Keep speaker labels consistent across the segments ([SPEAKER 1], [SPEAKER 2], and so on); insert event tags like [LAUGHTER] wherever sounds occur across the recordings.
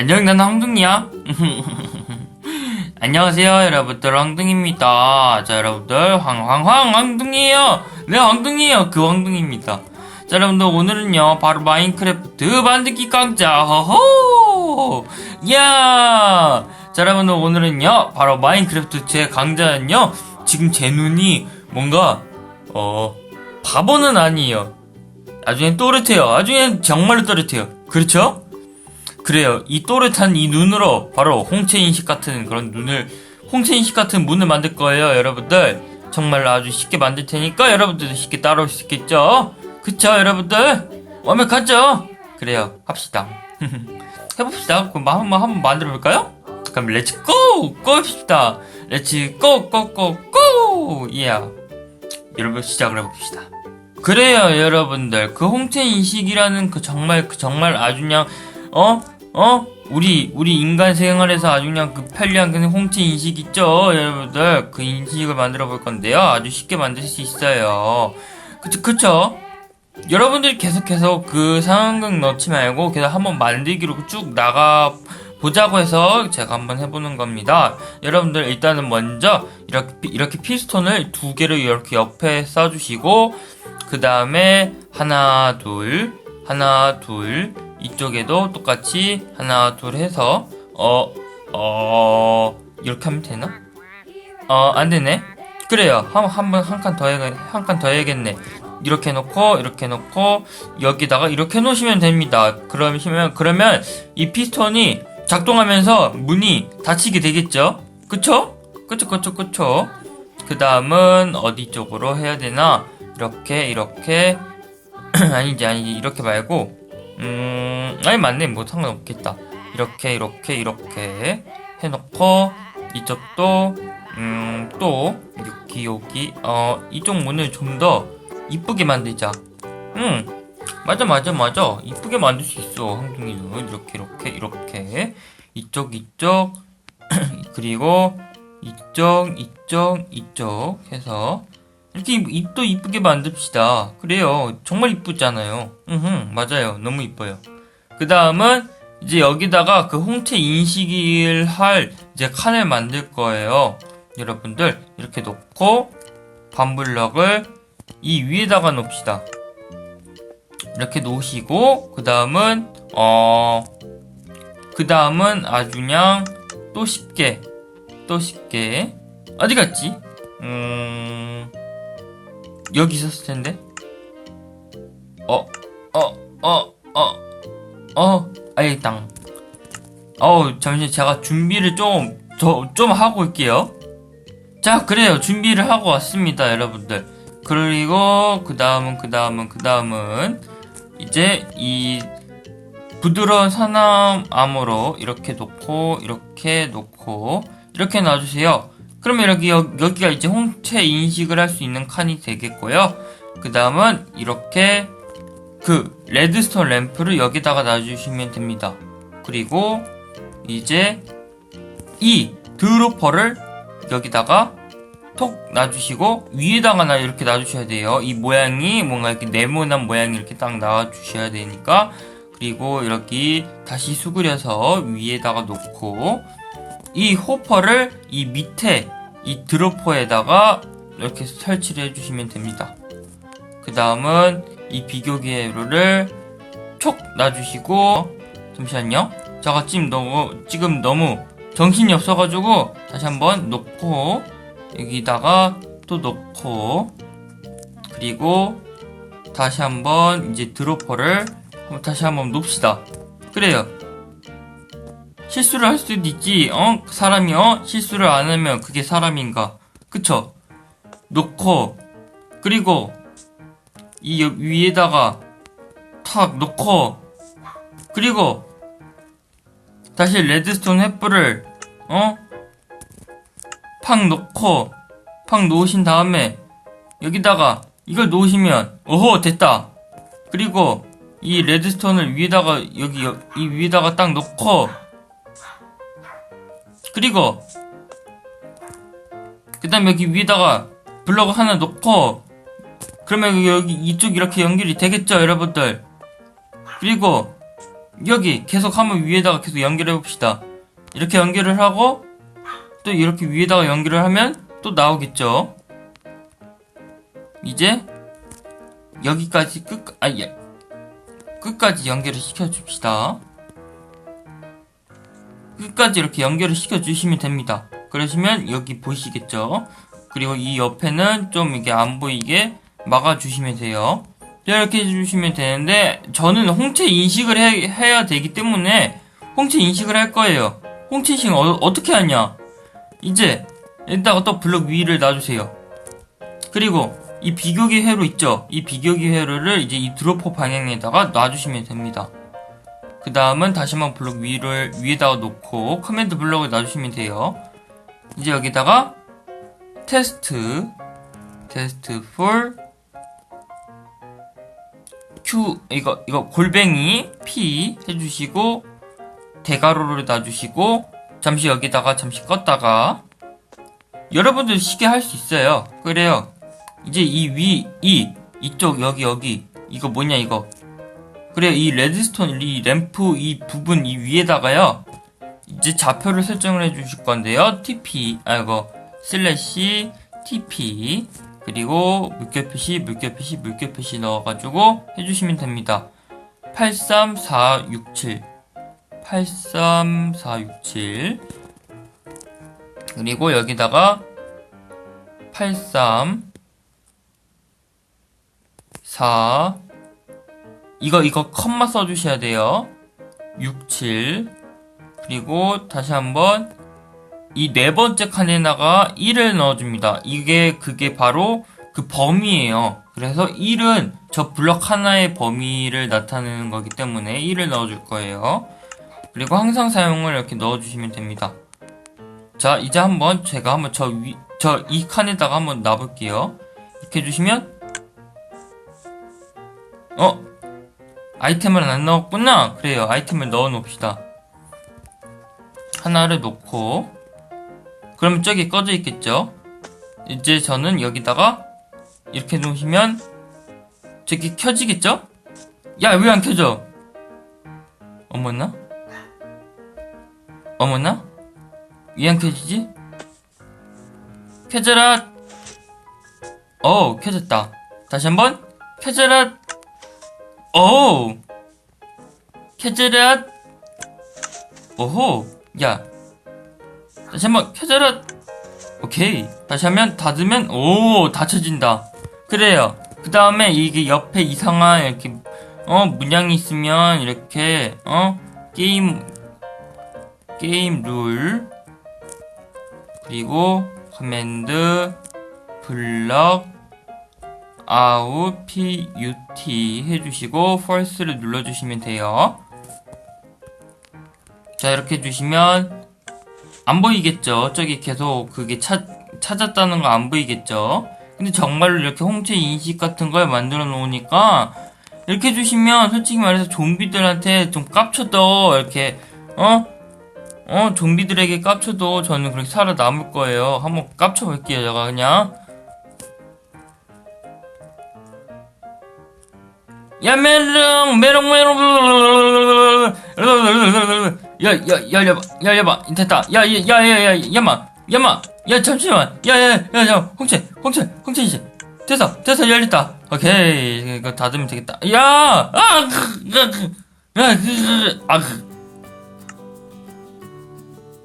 [SPEAKER 1] 안녕, 나는 황둥이야. [LAUGHS] 안녕하세요, 여러분들. 황둥입니다. 자, 여러분들. 황 황 황 황둥이에요. 네, 황둥이에요. 그 황둥입니다. 자, 여러분들. 오늘은요, 바로 마인크래프트 만들기 강좌. 허호! 야! 자, 여러분들. 오늘은요, 바로 마인크래프트 제 강좌는요, 지금 제 눈이 뭔가, 어, 바보는 아니에요. 나중엔 또렷해요. 나중엔 정말로 또렷해요. 그렇죠? 그래요. 이 또렷한 이 눈으로 바로 홍채 인식 같은 그런 눈을 홍채 인식 같은 문을 만들 거예요, 여러분들. 정말 아주 쉽게 만들 테니까 여러분들도 쉽게 따라올 수 있겠죠? 그쵸, 여러분들? 완벽하죠? 그래요. 합시다. [LAUGHS] 해봅시다. 그럼 한번 한번 만들어 볼까요? 그럼 렛츠 고! 고입시다. 렛츠 고! 고! 고! 고! 예. 여러분 시작을 해봅시다. 그래요, 여러분들. 그 홍채 인식이라는 그 정말 그 정말 아주 그냥 어? 어? 우리 우리 인간 생활에서 아주 그냥 그 편리한 그 홍채 인식 있죠, 여러분들. 그 인식을 만들어 볼 건데요. 아주 쉽게 만들 수 있어요. 그쵸, 그쵸? 여러분들이 계속해서 그 상황극 넣지 말고 계속 한번 만들기로 쭉 나가 보자고 해서 제가 한번 해보는 겁니다. 여러분들 일단은 먼저 이렇게 이렇게 피스톤을 두 개를 이렇게 옆에 써주시고 그 다음에 하나 둘 하나 둘 이쪽에도 똑같이 하나 둘 해서 어 어, 이렇게 하면 되나? 어 안 되네. 그래요. 한 한 번 한 칸 더 해 한칸 더 해야겠네. 이렇게 놓고 이렇게 놓고 여기다가 이렇게 놓으시면 됩니다. 그러면 그러면 이 피스톤이 작동하면서 문이 닫히게 되겠죠? 그쵸? 그쵸 그쵸 그쵸? 그 다음은 어디 쪽으로 해야 되나? 이렇게 이렇게. [CLEARS THROAT] 아니지 아니지. 이렇게 말고 음 아니 맞네. 뭐 상관없겠다. 이렇게 이렇게 이렇게 해놓고 이쪽도 음 또 여기 여기 어 이쪽 문을 좀 더 이쁘게 만들자. 응 맞아 맞아 맞아. 이쁘게 만들 수 있어 황둥이는. 이렇게 이렇게 이렇게. 이쪽 이쪽. [CLEARS THROAT] 그리고 이쪽 이쪽 이쪽 해서 이렇게 입- 입도 이쁘게 만듭시다. 그래요. 정말 이쁘잖아요. 응, 맞아요. 너무 이뻐요. 그 다음은 이제 여기다가 그 홍채 인식을 할 이제 칸을 만들 거예요. 여러분들 이렇게 놓고 반블럭을 이 위에다가 놓읍시다. 이렇게 놓으시고 그 다음은 어 그 다음은 아주 그냥 또 쉽게 또 쉽게 어디 갔지? 음 여기 있었을 텐데. 어, 어, 어, 어, 어, 아이 땅. 어우, 잠시 제가 준비를 좀, 더, 좀 하고 올게요. 자, 그래요. 준비를 하고 왔습니다, 여러분들. 그리고, 그 다음은, 그 다음은, 그 다음은, 이제, 이, 부드러운 사남암으로 이렇게 놓고, 이렇게 놓고, 이렇게 놔주세요. 그러면 여기, 여- 여기가 이제 홍채 인식을 할 수 있는 칸이 되겠고요. 그 다음은 이렇게 그 레드스톤 램프를 여기다가 놔주시면 됩니다. 그리고 이제 이 드로퍼를 여기다가 톡 놔주시고 위에다가 나 이렇게 놔주셔야 돼요. 이 모양이 뭔가 이렇게 네모난 모양이 이렇게 딱 놔주셔야 되니까 그리고 이렇게 다시 수그려서 위에다가 놓고 이 호퍼를 이 밑에 이 드로퍼에다가 이렇게 설치를 해주시면 됩니다. 그 다음은 이 비교기를 촉 놔주시고 잠시만요. 제가 지금 너무 지금 너무 정신이 없어가지고 다시 한번 놓고 여기다가 또 놓고 그리고 다시 한번 이제 드로퍼를 다시 한번 놓읍시다. 그래요. 실수를 할 수도 있지, 어? 사람이, 어? 실수를 안 하면 그게 사람인가? 그쵸? 놓고, 그리고, 이 여- 위에다가 탁 놓고, 그리고, 다시 레드스톤 횃불을, 어? 팍 놓고, 팍 놓으신 다음에, 여기다가 이걸 놓으시면, 오호, 됐다! 그리고, 이 레드스톤을 위에다가, 여기, 여- 이 위에다가 딱 놓고, 그리고 그 다음 여기 위에다가 블럭 하나 놓고 그러면 여기 이쪽 이렇게 연결이 되겠죠 여러분들 그리고 여기 계속 한번 위에다가 계속 연결해 봅시다. 이렇게 연결을 하고 또 이렇게 위에다가 연결을 하면 또 나오겠죠. 이제 여기까지 끝, 아, 예. 끝까지 연결을 시켜줍시다. 끝까지 이렇게 연결을 시켜주시면 됩니다. 그러시면 여기 보이시겠죠? 그리고 이 옆에는 좀 이게 안 보이게 막아주시면 돼요. 이렇게 해주시면 되는데 저는 홍채 인식을 해, 해야 되기 때문에 홍채 인식을 할 거예요. 홍채 인식 어, 어떻게 하냐? 이제 여기다가 또 블럭 위를 놔주세요. 그리고 이 비교기 회로 있죠? 이 비교기 회로를 이제 이 드로퍼 방향에다가 놔주시면 됩니다. 그 다음은 다시 한번 블록 위를 위에다가 놓고 커맨드 블록을 놔주시면 돼요. 이제 여기다가 테스트 테스트 for q 이거 이거 골뱅이 p 해주시고 대가로를 놔주시고 잠시 여기다가 잠시 껐다가 여러분들 쉽게 할 수 있어요. 그래요. 이제 이 위 이 이쪽 여기 여기 이거 뭐냐 이거 그래 이 레드스톤 이 램프 이 부분 이 위에다가요 이제 좌표를 설정을 해 주실 건데요. TP 아이고 슬래시 TP 그리고 물결 표시 물결 표시 물결 표시 넣어가지고 해주시면 됩니다. 83467 83467 그리고 여기다가 83 4 이거 이거 컴마 써주셔야 돼요. 67 그리고 다시 한번 이 네 번째 칸에다가 1을 넣어줍니다. 이게 그게 바로 그 범위예요. 그래서 1은 저 블럭 하나의 범위를 나타내는 거기 때문에 1을 넣어줄 거예요. 그리고 항상 사용을 이렇게 넣어주시면 됩니다. 자 이제 한번 제가 한번 저 위 저 이 칸에다가 한번 놔볼게요. 이렇게 해주시면 어 아이템을 안 넣었구나. 그래요. 아이템을 넣어 놓읍시다. 하나를 놓고 그러면 저기 꺼져 있겠죠? 이제 저는 여기다가 이렇게 놓으시면 저기 켜지겠죠? 야, 왜 안 켜져? 어머나? 어머나? 왜 안 켜지지? 켜져라! 어, 켜졌다. 다시 한번 켜져라! 오! 켜져라! 오호! 야! 다시 한번 켜져라! 오케이. 다시 하면 닫으면, 오! 닫혀진다. 그래요. 그 다음에 이게 옆에 이상한 이렇게, 어, 문양이 있으면 이렇게, 어, 게임, 게임 룰, 그리고 커맨드, 블럭, 아웃 PUT 해주시고 false를 눌러주시면 돼요. 자 이렇게 해주시면 안 보이겠죠? 저기 계속 그게 찾, 찾았다는 거 안 보이겠죠? 근데 정말로 이렇게 홍채 인식 같은 걸 만들어 놓으니까 이렇게 해주시면 솔직히 말해서 좀비들한테 좀 깝쳐도 이렇게 어? 어 좀비들에게 깝쳐도 저는 그렇게 살아남을 거예요. 한번 깝쳐볼게요 제가 그냥 야 메롱 메롱 메롱 야야 열려봐 열려봐 됐다 야야야야 야마 야마 야 잠시만 야야야야 홍채 홍채 홍채 이제 됐어 됐어 열렸다 오케이 이거 닫으면 되겠다 야아야아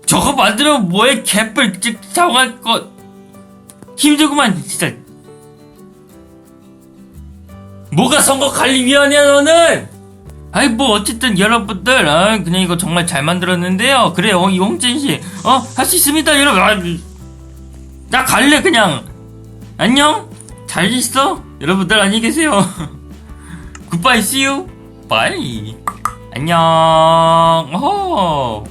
[SPEAKER 1] 저거 만들면 뭐해 개뿔 찍 사고할 거 힘들구만 진짜 뭐가 선거 관리위원회야 너는? 아이 뭐 어쨌든 여러분들 아, 그냥 이거 정말 잘 만들었는데요. 그래요 이 홍진 씨. 어할 수 있습니다 여러분. 아, 나 갈래 그냥. 안녕? 잘 있어? 여러분들 안녕히 계세요. [LAUGHS] 굿바이 you. 바이 안녕. 어허